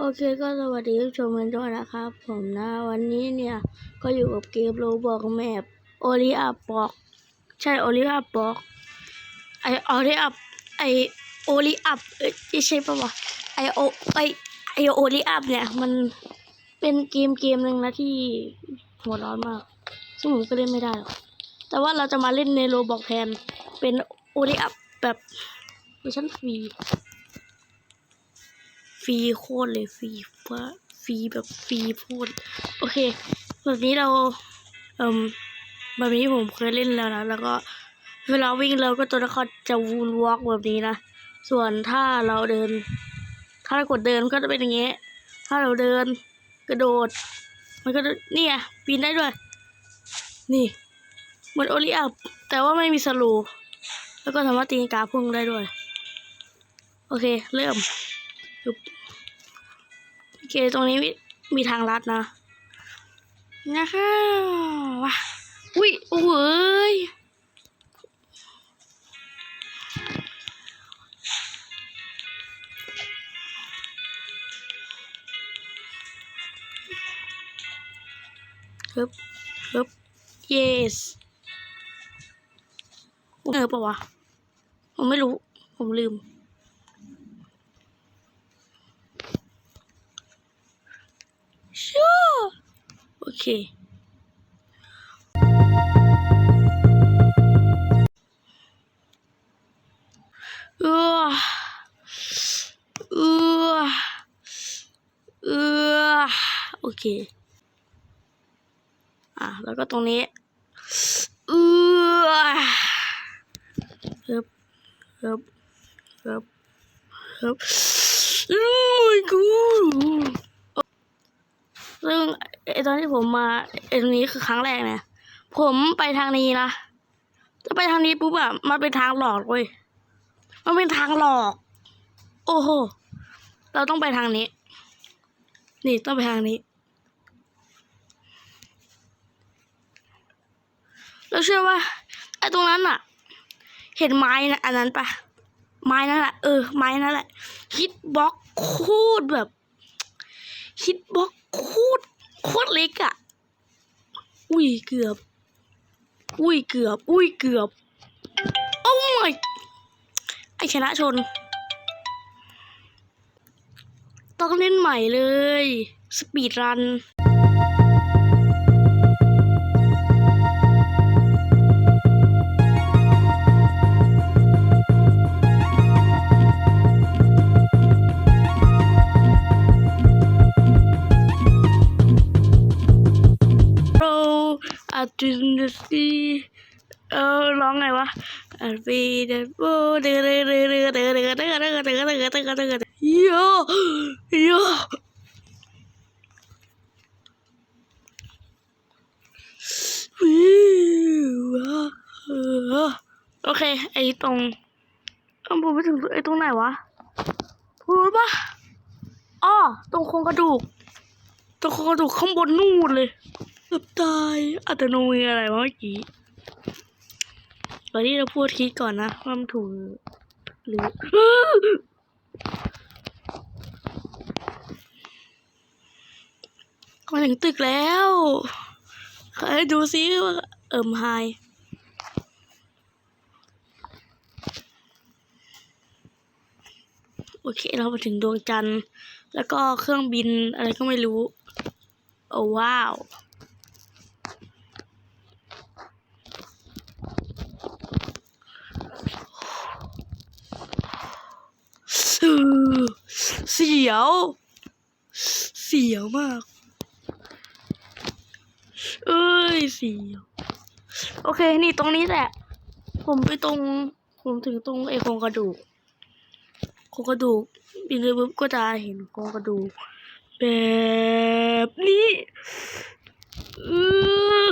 โอเคก็สวัสดีผู้ชมกันด้วยนะครับ ผมนะวันนี้เนี่ยก็อยู่กับเกมโรบอกแมปโอลิอัปบอก ใช่โอลิอัปบอกไอโอลิอัปไอโอลิอัปเอ้ยใช่ปะวะไอโอไอไอโอลิอัปเนี่ย มันเป็นเกมเกมหนึ่งนะที่หัวร้อนมากซึ่งผมก็เล่นไม่ได้หรอกแต่ว่าเราจะมาเล่นในโรบอกแทนเป็นโอลิอัปแบบเวอร์ชันฟรี รีโคตรเลยฟรีว่าฟรีแบบฟรีพูดโอเคแบบนี้เราเอ่มแบบนี้ผมเคยเล่นแล้วนะแล้วก็เวลาวิ่งเราก็ตัวละครจะวูนวอล์กแบบนี้นะส่วนถ้าเราเดิน ถ้าเรากดเดินก็จะเป็นอย่างเงี้ยถ้าเราเดินกระโดด มันก็เนี่ยปีนได้ด้วย นี่เหมือนโอลิอัพแต่ว่าไม่มีสลูแล้วก็สามารถตีกาพุ่งได้ด้วย โอเค เริ่มปึ๊บ เคตรงนี้มีมีทางลัดนะ นะคะว้าอุ้ยโอ้โหยฮึบฮึบ yes เออปะวะ ผมไม่รู้ ผมลืม Sure. โอเคเออเออเอโอเค อะ แล้วก็ตรงนี้เออเฮึบเฮึบเฮึบฮึบโอ้ยกู ซึ่งไอตอนที่ผมมาไอตรงนี้คือครั้งแรกเนี่ยผมไปทางนี้นะจะไปทางนี้ปุ๊บอะมันเป็นทางหลอกเว้ยมันเป็นทางหลอก โอ้โหเราต้องไปทางนี้ นี่ต้องไปทางนี้ เราเชื่อว่าไอตรงนั้นอะเห็นไม้นะอันนั้นปะไม้นั่นแหละเออไม้นั่นแหละฮิตบ็อกโคตรแบบฮิตบ็อก โคตรโคตรเล็กอะอุ้ยเกือบ อุ้ยเกือบ อุ้ยเกือบ โอ้ยไอชนะชน ต้องเล่นใหม่เลย สปีดรัน อาจจะสีเออร้องไงวะอาจจะเดโบเดือดเดือดเดือดเดือดเดือดเดือดเดือดเดือดเดือดเดือดเดือดเดือดเดือดโยโยโอเค ไอตรงเอาผมไปถึงไอตรงไหนวะพูดปะอ้อตรงโครงกระดูก ตรงโครงกระดูกข้างบนนู่นเลยเกือบตายอัตโนมีออะไรวะเมื่อกี้ตอนที่เราพูดคิดก่อนนะว่ามันถูกหรือมาถึงตึกแล้วให้ดูซิว่าเอิมไฮโอเค เรามาถึงดวงจันทร์ แล้วก็เครื่องบินอะไรก็ไม่รู้ โอ้ว้าว เสียว เสียวมาก เอ้ยเสียว โอเค นี่ตรงนี้แหละ ผมไปตรง ผมถึงตรงไอ้โครงกระดูก โครงกระดูกบินไปปุ๊บก็จะเห็นโครงกระดูก แบบนี้ออ